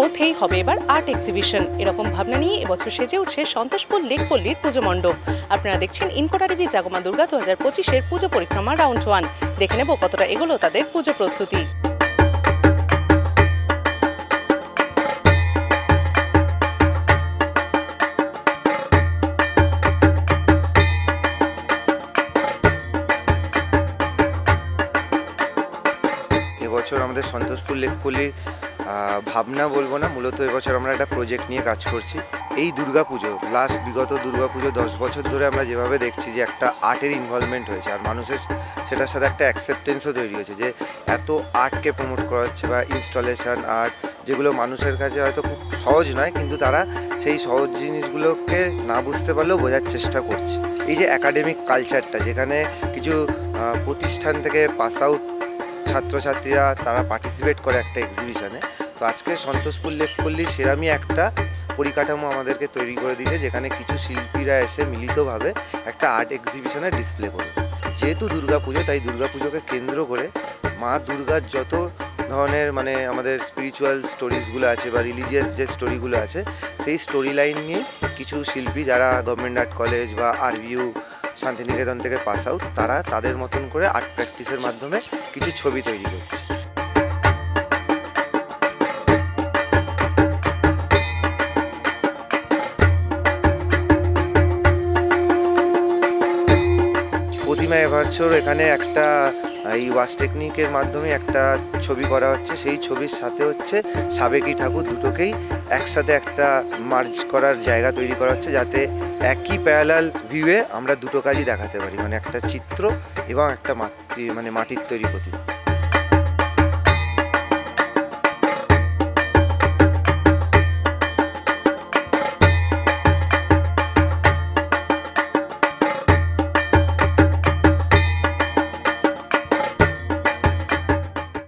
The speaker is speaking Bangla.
মধ্যেই হবে এবার আর্ট এক্সিবিশন এরকম ভাবনা নিয়ে এবছর সেজে উঠছে সন্তোষপুর লেকপল্লীর পুজো মণ্ডপ। আপনারা দেখছেন ইনকোটা টিভি জাগমা দুর্গা দু হাজার পঁচিশের পুজো পরিক্রমা রাউন্ড ওয়ান দেখে নেব কতটা এগোলো তাদের পুজো প্রস্তুতি। এবছর আমাদের সন্তোষপুর লেকপল্লির ভাবনা বলব না, মূলত এবছর আমরা একটা প্রজেক্ট নিয়ে কাজ করছি। এই দুর্গাপুজো লাস্ট বিগত দুর্গাপুজো দশ বছর ধরে আমরা যেভাবে দেখছি যে একটা আর্টের ইনভলভমেন্ট হয়েছে, আর মানুষের সেটার সাথে একটা অ্যাকসেপ্টেন্সও তৈরি হয়েছে যে এত আর্টকে প্রমোট করা হচ্ছে বা ইনস্টলেশন আর্ট যেগুলো মানুষের কাছে হয়তো খুব সহজ নয়, কিন্তু তারা সেই সহজ জিনিসগুলোকে না বুঝতে পারলেও বোঝার চেষ্টা করছে। এই যে একাডেমিক কালচারটা যেখানে কিছু প্রতিষ্ঠান থেকে পাস আউট ছাত্রছাত্রীরা তারা পার্টিসিপেট করে একটা এক্সিবিশনে তো আজকে সন্তোষপুর লেকপল্লী সেরামই একটা পরিকাঠামো আমাদেরকে তৈরি করে দিয়েছে, যেখানে কিছু শিল্পীরা এসে মিলিতভাবে একটা আর্ট এক্সিবিশনে ডিসপ্লে করবে। যেহেতু দুর্গাপুজো, তাই দুর্গাপুজোকে কেন্দ্র করে মা দুর্গার যত ধরনের মানে আমাদের স্পিরিচুয়াল স্টোরিজগুলো আছে বা রিলিজিয়াস যে স্টোরিগুলো আছে, সেই স্টোরি লাইন নিয়ে কিছু শিল্পী যারা গভর্নমেন্ট আর্ট কলেজ বা আরবিউ শান্তিনিকেতন থেকে পাস আউট তারা তাদের মতন করে আর্ট প্র্যাকটিসের মাধ্যমে কিছু ছবি তৈরি করছে। প্রতিমা এভারচর এখানে একটা এই ওয়াশ টেকনিকের মাধ্যমে একটা ছবি করা হচ্ছে। সেই ছবির সাথে হচ্ছে সাবেকি ঠাকুর দুটোকেই একসাথে একটা মার্জ করার জায়গা তৈরি করা হচ্ছে, যাতে একই প্যারালাল ভিউয়ে আমরা দুটো কাজই দেখাতে পারি। মানে একটা চিত্র এবং একটা মাতৃ মানে মাটির তৈরি প্রতিমা।